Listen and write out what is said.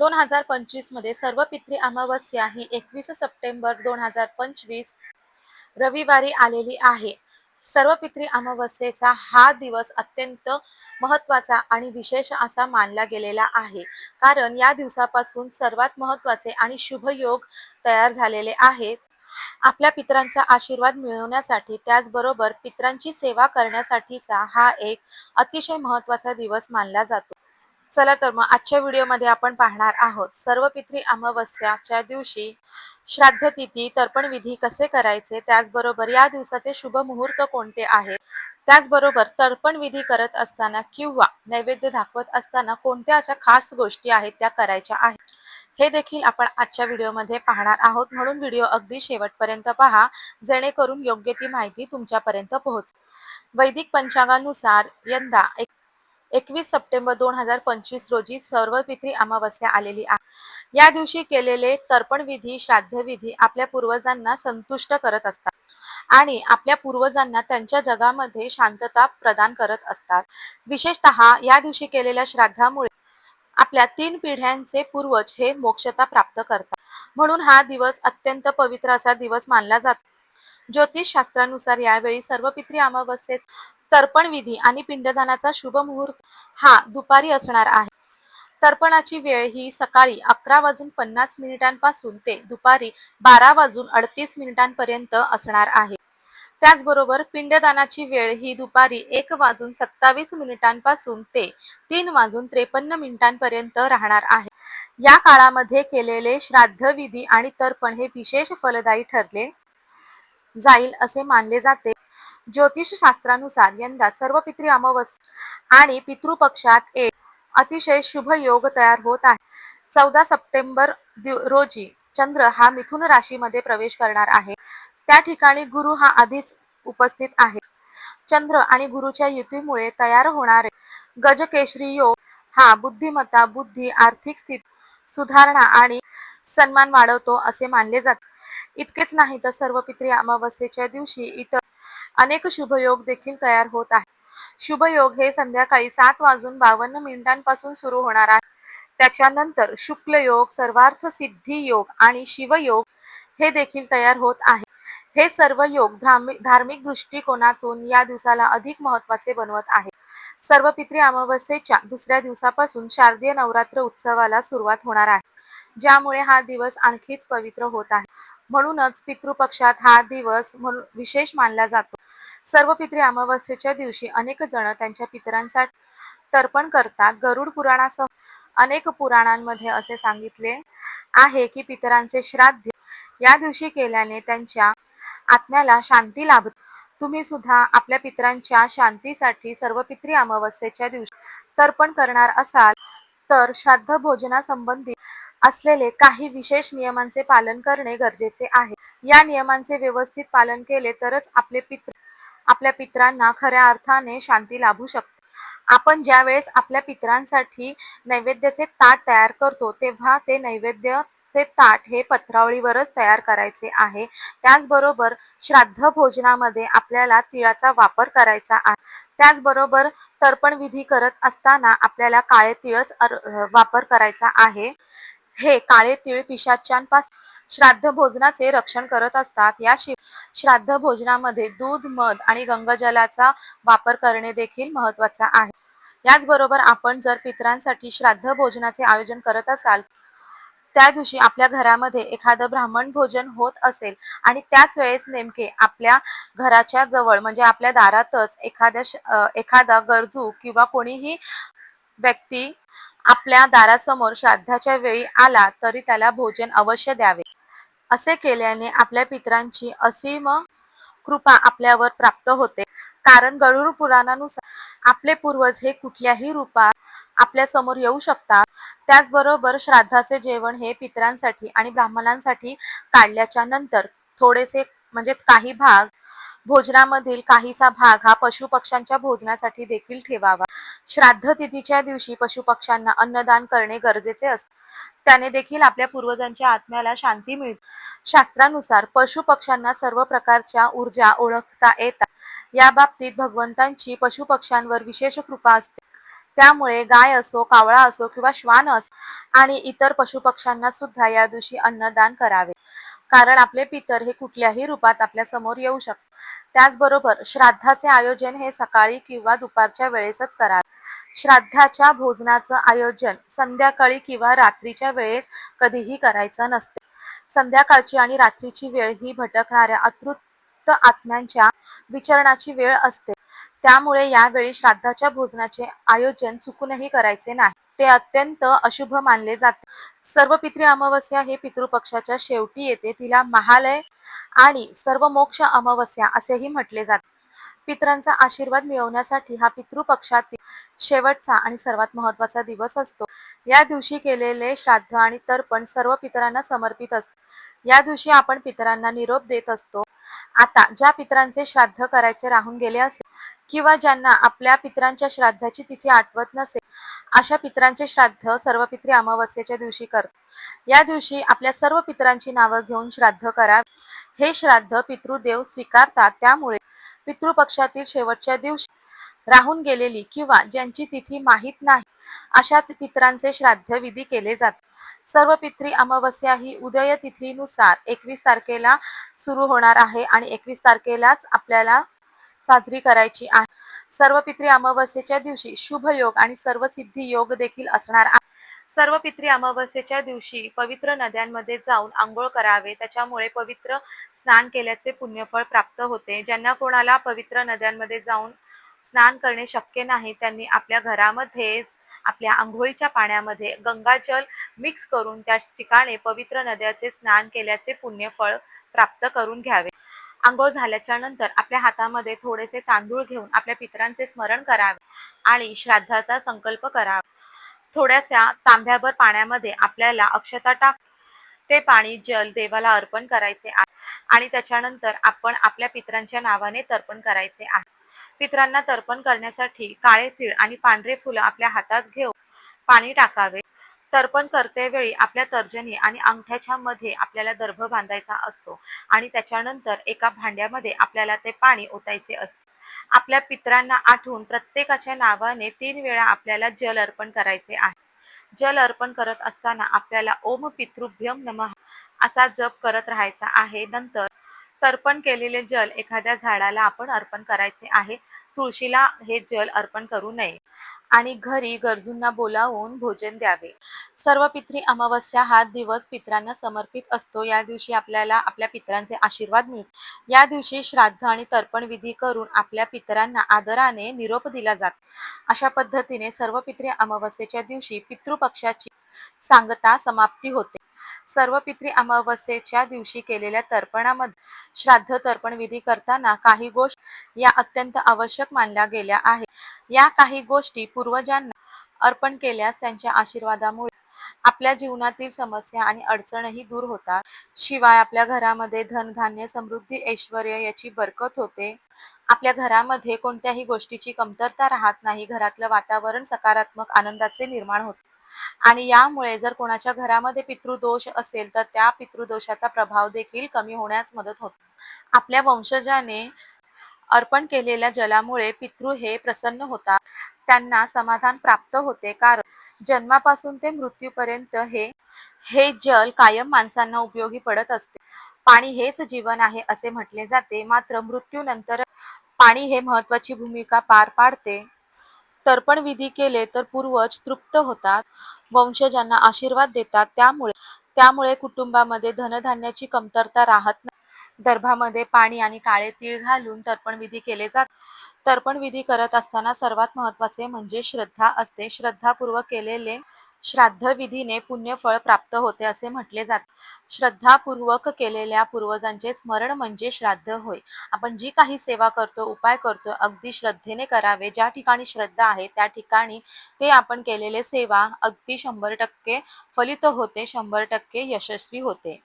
दोन हजार पंचवीसमध्ये सर्व पितृ अमावस्या ही एकवीस सप्टेंबर दोन हजार पंचवीस रविवारी आलेली आहे. सर्व पितृ अमावस्येचा हा दिवस अत्यंत महत्त्वाचा आणि विशेष असा मानला गेलेला आहे. कारण या दिवसापासून सर्वात महत्त्वाचे आणि शुभ योग तयार झालेले आहेत. आपल्या पितरांचा आशीर्वाद मिळवण्यासाठी त्याचबरोबर पितरांची सेवा करण्यासाठीचा हा एक अतिशय महत्त्वाचा दिवस मानला जातो. चला तर मग आजच्या व्हिडिओमध्ये आपण पाहणार आहोत. सर्व पित्री अमावस्याच्या दिवशी श्राद्ध तिथी तर्पण विधी कसे करायचे? त्याचबरोबर या दिवसाचे शुभ मुहूर्त कोणते आहेत? त्याचबरोबर तर्पण विधी करत असताना किंवा नैवेद्य दाखवत असताना कोणत्या अशा खास गोष्टी आहेत त्या करायच्या आहेत? हे देखील आपण आजच्या व्हिडिओमध्ये पाहणार आहोत. म्हणून व्हिडिओ अगदी शेवटपर्यंत पहा. जेणेकरून योग्य ती माहिती तुमच्यापर्यंत पोहोच वैदिक पंचांगानुसार यंदा एक एकवीस सप्टेंबर दोन हजार पंचवीस रोजी सर्वपित्री अमावस्या आलेली आहे. या दिवशी केलेले तर्पणविधी श्राद्धविधी आपल्या पूर्वजांना संतुष्ट करत असतात आणि आपल्या पूर्वजांना त्यांच्या जगामध्ये शांतता प्रदान करत असतात. विशेषतः या दिवशी केलेल्या श्राद्धामुळे आपल्या तीन पिढ्यांचे पूर्वज हे मोक्षता प्राप्त करतात. म्हणून हा दिवस अत्यंत पवित्र असा दिवस मानला जातो. ज्योतिष शास्त्रानुसार यावेळी सर्व पितृ अमावस्येत तर्पण विधी आणि पिंडदानाचा शुभ मुहूर्त हा दुपारी असणार आहे. तर्पणाची वेळ ही सकाळी अकरा वाजून पन्नास मिनिटांपासून ते दुपारी बारा वाजून अडतीस मिनिटांपर्यंत असणार आहे. त्याचबरोबर पिंडदानाची वेळ ही दुपारी एक वाजून सत्तावीस मिनिटांपासून ते तीन वाजून त्रेपन्न मिनिटांपर्यंत राहणार आहे. या काळामध्ये केलेले श्राद्ध विधी आणि तर्पण हे विशेष फलदायी ठरले जाईल असे मानले जाते. ज्योतिष शास्त्रानुसार यंदा सर्व पितृ अमावस्या आणि पितृपक्षात एक अतिशय शुभ योग तयार होत आहे. चौदा सप्टेंबर रोजी चंद्र हा मिथुन राशीमध्ये प्रवेश करणार आहे. त्या ठिकाणी गुरु हा आधीच उपस्थित आहे. चंद्र आणि गुरुच्या युतीमुळे तयार होणारे गजकेशरी योग हा बुद्धिमत्ता बुद्धी आर्थिक स्थिती सुधारणा आणि सन्मान वाढवतो असे मानले जाते. इतकेच नाही तर सर्व पित्री अमावस्येच्या दिवशी इतर अनेक शुभयोग देखील तयार होत आहे शुभयोग हे संध्याकाळी सात वाजून बावन्न मिनिटांपासून सुरू होणार आहे. त्याच्यानंतर शुक्ल योग सर्वार्थ सिद्धी योग आणि शिवयोग हे देखील तयार होत आहे. हे सर्व योग धार्मिक धार्मिक दृष्टिकोनातून या दिवसाला अधिक महत्त्वाचे बनवत आहे सर्व पित्री अमावस्येच्या दुसऱ्या दिवसापासून शारदीय नवरात्र उत्सवाला सुरुवात होणार आहे. ज्यामुळे हा दिवस आणखीच पवित्र होत आहे. म्हणूनच पितृपक्षात हा दिवस म्हणून विशेष मानला जातो. सर्व पित्री अमावस्येच्या दिवशी अनेक जण त्यांच्या पितरांसाठी तर्पण करतात. गरुड पुराणासह अनेक पुराणांमध्ये असे सांगितले आहे की पितरांचे श्राद्ध या दिवशी केल्याने त्यांच्या आत्म्याला शांती लाभते. तुम्ही सुद्धा आपल्या पितरांच्या शांतीसाठी सर्व पित्री अमावस्येच्या दिवशी तर्पण करणार असाल तर श्राद्ध भोजनासंबंधी असलेले काही विशेष नियमांचे पालन करणे गरजेचे आहे. या नियमांचे व्यवस्थित पालन केले तरच आपले पित्र आपल्या पित्रांना खऱ्या अर्थाने शांती लाभू शकते. आपण ज्या वेळेस आपल्या पित्रांसाठी नैवेद्याचे ताट तयार करतो तेव्हा ते नैवेद्य चे ताट हे पत्रावळीवरच तयार करायचे आहे. त्याचबरोबर श्राद्ध भोजनामध्ये आपल्याला तिळाचा वापर करायचा आहे. त्याचबरोबर तर्पण विधी करत असताना आपल्याला काळे तिळच वापर करायचा आहे. हे काळे तीळ पिशाच्यांपासून श्राद्ध भोजनाचे रक्षण करत असतात. याशिवाय श्राद्ध भोजनामध्ये दूध मध आणि गंगाजलाचा वापर करणे देखील महत्त्वाचा आहे. याचबरोबर आपण जर पितरांसाठी श्राद्ध भोजनाचे आयोजन करत असाल त्या दिवशी आपल्या घरामध्ये एखादं ब्राह्मण भोजन होत असेल आणि त्याच वेळेस नेमके आपल्या घराच्या जवळ म्हणजे आपल्या दारातच एखाद्या एखादा गरजू किंवा कोणीही व्यक्ती आपल्या दारासमोर श्राद्धाच्या वेळी आला तरी त्याला भोजन अवश्य द्यावे. असे केल्याने आपल्या पितरांची असीम कृपा आपल्यावर प्राप्त होते. कारण गरुड पुराणानुसार आपले पूर्वज हे कुठल्याही रूपात आपल्यासमोर येऊ शकतात. त्याचबरोबर श्राद्धाचे जेवण हे पितरांसाठी आणि ब्राह्मणांसाठी काढल्याच्या नंतर थोडेसे म्हणजे काही भाग भोजनामधील काहीसा भाग हा पशुपक्ष्यांच्या भोजनासाठी देखील ठेवावा. श्राद्ध तिथीच्या दिवशी पशुपक्ष्यांना अन्नदान करणे गरजेचे असते. त्याने देखील आपल्या पूर्वजांच्या आत्म्याला शांती मिळते. शास्त्रानुसार पशुपक्ष्यांना सर्व प्रकारच्या ऊर्जा ओळखता येतात. या बाबतीत भगवंतांची पशुपक्ष्यांवर विशेष कृपा असते. त्यामुळे गाय असो कावळा असो किंवा श्वान असो आणि इतर पशुपक्ष्यांना सुद्धा या दिवशी अन्नदान करावे. कारण आपले पितर हे कुठल्याही रूपात आपल्यासमोर येऊ शकतात त्याचबरोबर श्राद्धाचे आयोजन हे सकाळी किंवा दुपारच्या वेळेसच करावे. श्राद्धाच्या भोजनाचं आयोजन संध्याकाळी किंवा रात्रीच्या वेळेस कधीही करायचं नसते. संध्याकाळची आणि रात्रीची वेळ ही भटकणाऱ्या अतृप्त आत्म्यांच्या विचरणाची वेळ असते. त्यामुळे यावेळी श्राद्धाच्या भोजनाचे आयोजन चुकूनही करायचे नाही. ते अत्यंत अशुभ मानले जाते. सर्व पितृ अमावस्या हे पितृपक्षाच्या शेवटी येते. तिला महालय आणि सर्व मोक्ष अमावस्या असेही म्हटले जाते. पितरांचा आशीर्वाद मिळवण्यासाठी हा पितृपक्षातील शेवटचा आणि सर्वात महत्त्वाचा दिवस असतो. या दिवशी केलेले श्राद्ध आणि तर्पण सर्व पितरांना समर्पित असते. या दिवशी आपण पितरांना निरोप देत असतो. आता ज्या पितरांचे श्राद्ध करायचे राहून गेले असेल किंवा ज्यांना आपल्या पितरांच्या श्राद्धाची तिथी आठवत नसेल अशा पितरांचे श्राद्ध सर्व पित्री अमावस्येच्या दिवशी कर या दिवशी आपल्या सर्व पितरांची नावं घेऊन श्राद्ध करा हे श्राद्ध पितृदेव स्वीकारतात त्यामुळे पितृपक्षातील शेवटच्या दिवशी राहून गेलेली किंवा ज्यांची तिथी माहीत नाही अशा पितरांचे श्राद्ध विधी केले जाते सर्व पित्री अमावस्या ही उदय तिथीनुसार एकवीस तारखेला सुरू होणार आहे आणि एकवीस तारखेलाच आपल्याला साजरी करायची आहे. सर्व पित्री अमावस्येच्या दिवशी शुभ योग आणि सर्व सिद्धी योग देखील असणार आहे. सर्व पित्री अमावस्येच्या दिवशी पवित्र नद्यांमध्ये जाऊन आंघोळ करावे. त्याच्यामुळे पवित्र स्नान केल्याचे पुण्यफळ प्राप्त होते. ज्यांना कोणाला पवित्र नद्यांमध्ये जाऊन स्नान करणे शक्य नाही त्यांनी आपल्या घरामध्येच आपल्या आंघोळीच्या पाण्यामध्ये गंगाजल मिक्स करून त्या ठिकाणी पवित्र नद्याचे स्नान केल्याचे पुण्यफळ प्राप्त करून घ्यावे. आंघोळ झाल्याच्यानंतर आपल्या हातामध्ये थोडेसे तांदूळ घेऊन आपल्या पितरांचे स्मरण करावे आणि श्राद्धाचा संकल्प करावा. थोड्याशा तांब्याभर पाण्यामध्ये आपल्याला अक्षता टाक ते पाणी जल देवाला अर्पण करायचे आहे आणि त्याच्यानंतर आपण आपल्या पितरांच्या नावाने तर्पण करायचे आहे. पितरांना तर्पण करण्यासाठी काळे तीळ आणि पांढरे फुलं आपल्या हातात घेऊन पाणी टाकावे. तर्पण करतेवेळी आपल्या तर्जनी आणि अंगठ्याच्या मध्ये आपल्याला दर्भ बांधायचा असतो आणि त्याच्यानंतर एका भांड्यामध्ये आपल्याला ते पाणी ओतायचे असते. आपल्या पित्रांना आठवून प्रत्येकाच्या नावाने तीन वेळा आपल्याला जल अर्पण करायचे आहे. जल अर्पण करत असताना आपल्याला ओम पितृभ्यम नम असा जप करत राहायचा आहे. नंतर तर्पण केलेले जल एखाद्या झाडाला आपण अर्पण करायचे आहे. तुळशीला हे जल अर्पण करू नये आणि घरी गरजूंना बोलावून भोजन द्यावे. सर्व पित्री अमावस्या हा दिवस पित्रांना समर्पित असतो. या दिवशी आपल्याला आपल्या पितरांचे आशीर्वाद मिळतो. या दिवशी श्राद्ध आणि तर्पण विधी करून आपल्या पितरांना आदराने निरोप दिला जातो. अशा पद्धतीने सर्व पित्री अमावस्येच्या दिवशी पितृपक्षाची सांगता समाप्ती होते. सर्व पित्री अमावस्येच्या दिवशी केलेल्या तर्पणामध्ये श्राद्ध तर्पण विधी करताना काही गोष्ट या अत्यंत आवश्यक मानल्या गेल्या आहेत. या काही गोष्टी पूर्वजांना अर्पण केल्यास त्यांच्या आशीर्वादामुळे आपल्या जीवनातील समस्या आणि अडचणही दूर होतात. शिवाय आपल्या घरामध्ये धनधान्य समृद्धी ऐश्वर याची बरकत होते. आपल्या घरामध्ये कोणत्याही गोष्टीची कमतरता राहत नाही. घरातलं वातावरण सकारात्मक आनंदाचे निर्माण होते. आणि यामुळे जर कोणाच्या घरामध्ये पितृदोष असेल तर त्या पितृदोषाचा प्रभाव देखील कमी होण्यास मदत होते. आपल्या वंशजाने अर्पण केलेल्या जलामुळे पितृ हे प्रसन्न होतात. त्यांना समाधान प्राप्त होते. कारण जन्मापासून ते मृत्यूपर्यंत हे हे जल कायम माणसांना उपयोगी पडत असते. पाणी हेच जीवन आहे असे म्हटले जाते. मात्र मृत्यूनंतर पाणी हे महत्वाची भूमिका पार पाडते. तर्पण विधी केले तर पूर्वज तृप्त होतात. वंशजांना आशीर्वाद देतात त्यामुळे त्यामुळे कुटुंबामध्ये धनधान्याची कमतरता राहत नाही. दर्भामध्ये पाणी आणि काळे तीळ घालून तर्पण विधी केले जात. तर्पण विधी करत असताना सर्वात महत्त्वाचे म्हणजे श्रद्धा असते. श्रद्धापूर्वक केलेले श्राद्धविधीने पुण्यफळ प्राप्त होते असे म्हटले जाते. श्रद्धापूर्वक केलेल्या पूर्वजांचे स्मरण म्हणजे श्राद्ध होय. आपण जी काही सेवा करतो उपाय करतो अगदी श्रद्धेने करावे. ज्या ठिकाणी श्रद्धा आहे त्या ठिकाणी ते आपण केलेले सेवा अगदी शंभर टक्के फलित होते शंभर टक्के यशस्वी होते.